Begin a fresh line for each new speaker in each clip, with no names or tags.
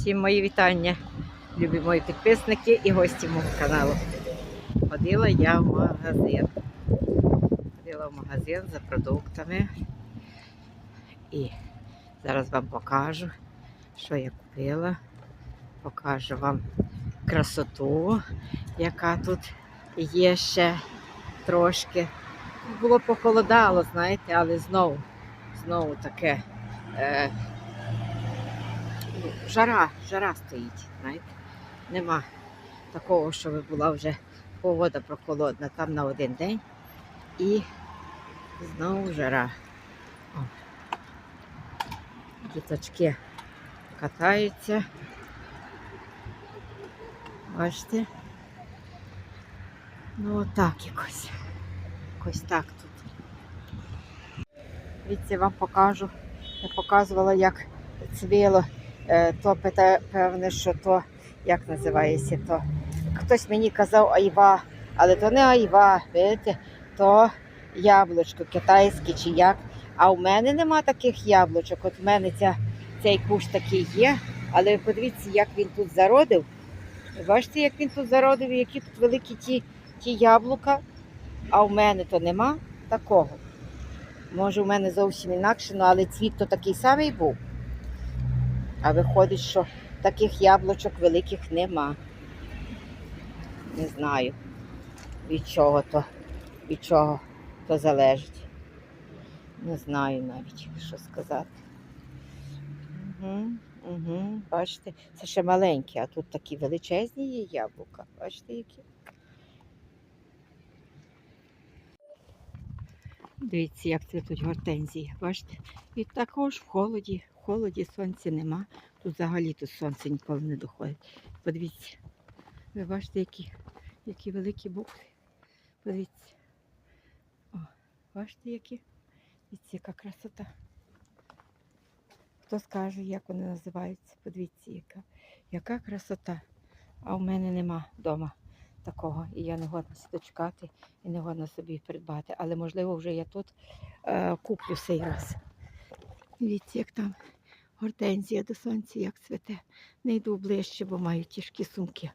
Всім мої вітання, любі мої підписники і гості мого каналу. Ходила я в магазин. Ходила в магазин за продуктами. І зараз вам покажу, що я купила. Покажу вам красоту, яка тут є ще трошки. Було похолодало, знаєте, але знову, знову таке. Е, ну, жара, жара стоїть, знаєте. Нема такого, щоб була вже погода прохолодна там на один день. І знову жара. О. Діточки катаються. Бачите? Ну отак якось. Якось так тут. Дивіться, вам покажу. Я показувала, як цвіло. Е, То певне, що то, як називається то. Хтось мені казав айва, але то не айва, видите, то яблучко китайське чи як. А у мене нема таких яблучок. От в мене ця, цей кущ такий є, але подивіться, як він тут зародив. Бачите, як він тут зародив, які тут великі ті, ті яблука, а у мене то нема такого. Може, у мене зовсім інакше, ну, але цвіт то такий самий був. А виходить, що таких яблучок великих нема. Не знаю, від чого то, від чого то залежить. Не знаю навіть, що сказати. Угу, угу. Бачите, це ще маленькі, а тут такі величезні є яблука. Бачите, які? Дивіться, як цвітуть гортензії. Бачите? І також в холоді, холоді сонця нема. Тут взагалі тут сонце ніколи не доходить. Подивіться. Ви бачите, які, які великі букви. Подивіться. О, бачите, які? Дивіться, яка красота. Хто скаже, як вони називаються? Подивіться, яка, яка красота. А у мене нема вдома такого. І я не годна дочекати і не годна собі придбати. Але можливо вже я тут е, куплю цей раз. Дивіться, як там гортензія до сонця, як цвете. Не йду ближче, бо маю тяжкі сумки.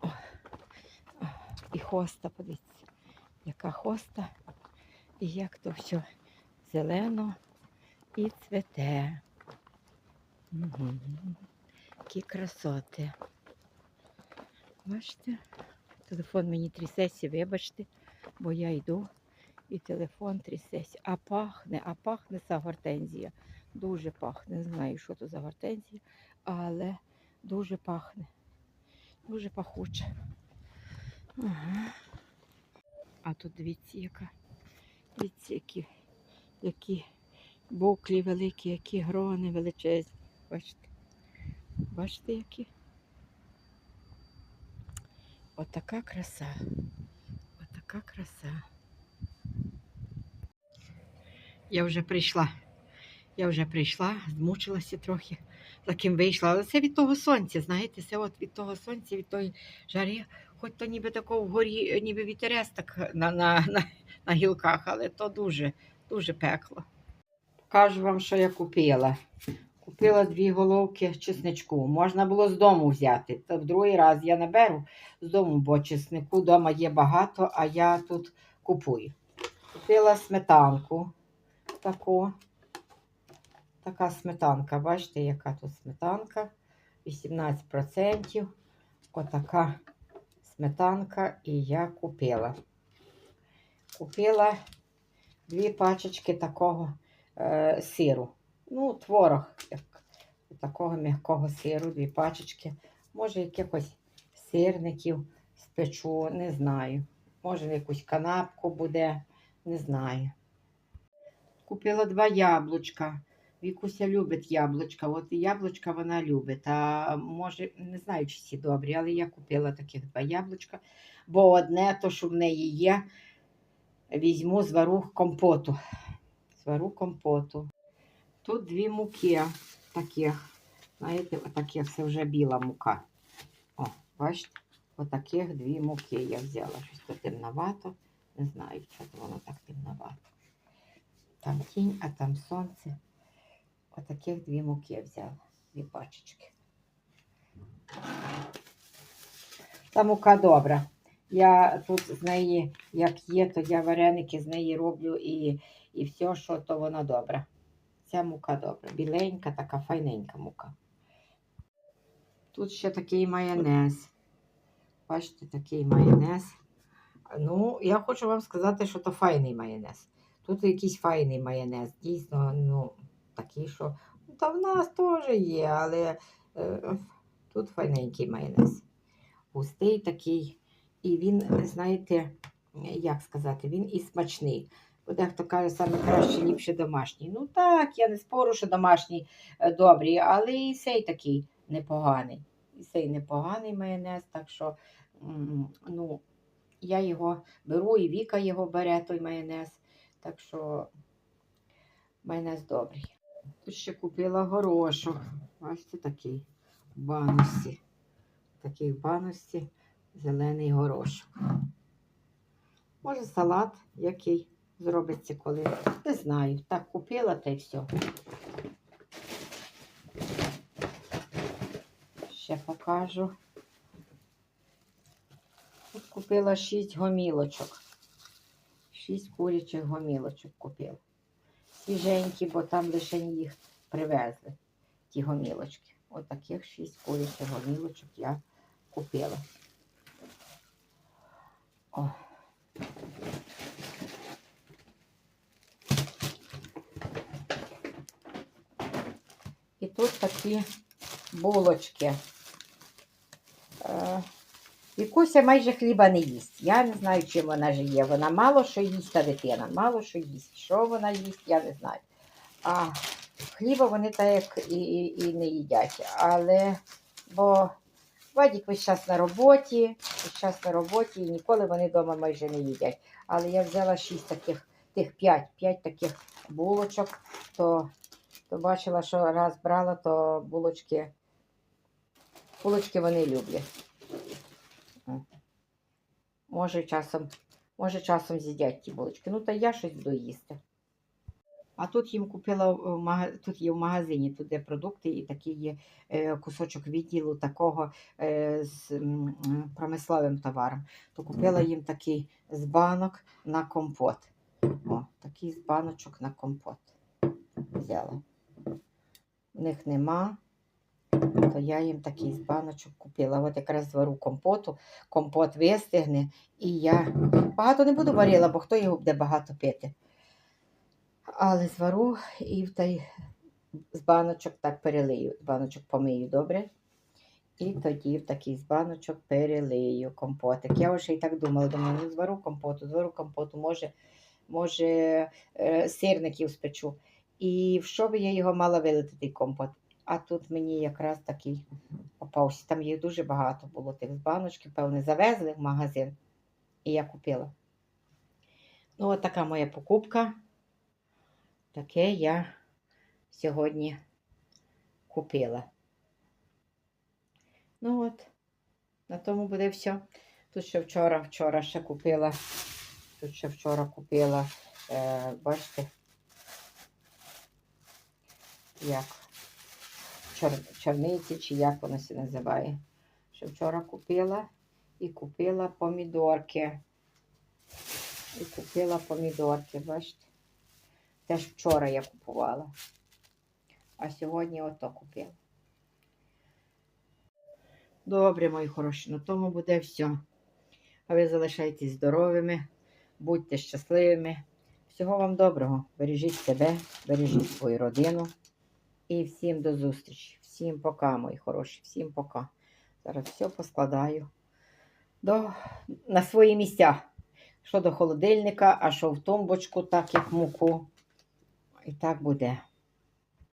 О, о, і хоста, подивіться, яка хоста, і як то все зелено і цвете. Угу. Які красоти. Бачите? Телефон мені трясеться, вибачте, бо я йду і телефон трясеться. А пахне, а пахне ця гортензія. Дуже пахне. Не знаю, що то за гортензія, але дуже пахне. Дуже пахуче. Ага. А тут дивіться, яка. Дивіться, які, які буклі великі, які грони величезні. Бачите? Бачите, які? Отака краса. Отака краса. Я вже прийшла. Я вже прийшла, змучилася трохи, таким вийшла. Але це від того сонця, знаєте, це от від того сонця, від тої жари, хоч то ніби такого вгорі, ніби вітерець так на, на, на, на гілках, але то дуже, дуже пекло. Покажу вам, що я купила. Купила дві головки чесничку. Можна було з дому взяти. Та в другий раз я наберу з дому, бо чеснику вдома є багато, а я тут купую. Купила сметанку таку. Така сметанка. Бачите, яка тут сметанка? 18%. Отака сметанка і я купила. Купила дві пачечки такого е, сиру. Ну, творог, такого м'якого сиру, дві пачечки. Може, якихось сирників спечу, не знаю. Може, якусь канапку буде, не знаю. Купила два яблучка. Вікуся любить яблучка. От яблучка вона любить. А може, не знаю, чи всі добрі, але я купила таких два яблучка. Бо одне, то, що в неї є, візьму, звару компоту. Звару компоту. Тут дві муки таких. Знаєте, отаких, це вже біла мука. О, бачите, отаких дві муки я взяла. Щось то темновато. Не знаю, що воно так темновато. Там тінь, а там сонце. Отаких дві муки взяла, дві пачечки. Та мука добра. Я тут з неї, як є, то я вареники з неї роблю і, і все, що то вона добра. Ця мука добра. Біленька, така файненька мука. Тут ще такий майонез. Бачите, такий майонез. Ну, я хочу вам сказати, що то файний майонез. Тут якийсь файний майонез. Дійсно, ну, такий, що. ну, Та в нас теж є, але е, тут файненький майонез. Густий такий. І він, знаєте, як сказати, він і смачний. Бо дехто каже, саме краще, ліпше домашній. Ну так, я не спорю, що домашній е, добрий, але і цей такий непоганий. І цей непоганий майонез, так що ну, я його беру, і Віка його бере, той майонез. Так що майонез добрий. Тут ще купила горошок. Бачите, такий в баності. Такий в баності зелений горошок. Може, салат який зробиться коли. Не знаю. Так купила та й все. Ще покажу. Тут купила 6 гомілочок. 6 курячих гомілочок купила. Свіженькі, бо там лише їх привезли, ті гомілочки. Отаких 6 курячих гомілочок я купила. О. І тут такі булочки. Е, Вікуся майже хліба не їсть. Я не знаю, чим вона жиє. Вона мало що їсть та дитина, мало що їсть. Що вона їсть, я не знаю. А хліба вони так і, і, і не їдять. Але бо Вадік весь час на роботі, весь час на роботі, і ніколи вони вдома майже не їдять. Але я взяла шість таких, тих п'ять, п'ять таких булочок, то, то бачила, що раз брала, то булочки, булочки вони люблять. Може часом, може часом з'їдять ті булочки. Ну, та я щось буду їсти. А тут їм купила тут є в магазині, тут є продукти, і такий є е, кусочок відділу такого е, з промисловим товаром. То купила їм такий з банок на компот. О, такий з баночок на компот. Взяла. В них нема, то я їм такий з баночок купила. От якраз звару компоту, компот вистигне, і я багато не буду варила, бо хто його буде багато пити. Але звару і в той з баночок так перелию. З баночок помию добре. І тоді в такий з баночок перелию компотик. Я вже і так думала, думаю, ну звару компоту, звару компоту, може, може е, сирників спечу. І в що би я його мала вилити, той компот? А тут мені якраз такий попався. Там їх дуже багато було тих з баночки, певне, завезли в магазин. І я купила. Ну, от така моя покупка. Таке я сьогодні купила. Ну от, на тому буде все. Тут ще вчора, вчора ще купила. Тут ще вчора купила, е, бачите, як чор, чорниці, чи як воно се називає. Ще вчора купила і купила помідорки. І купила помідорки, бачите. Теж вчора я купувала. А сьогодні ото купила. Добре, мої хороші, на тому буде все. А ви залишайтесь здоровими, будьте щасливими. Всього вам доброго. Бережіть себе, бережіть свою родину. І всім до зустрічі. Всім пока, мої хороші. Всім пока. Зараз все поскладаю до, на свої місця. Що до холодильника, а що в тумбочку, так як муку. І так буде.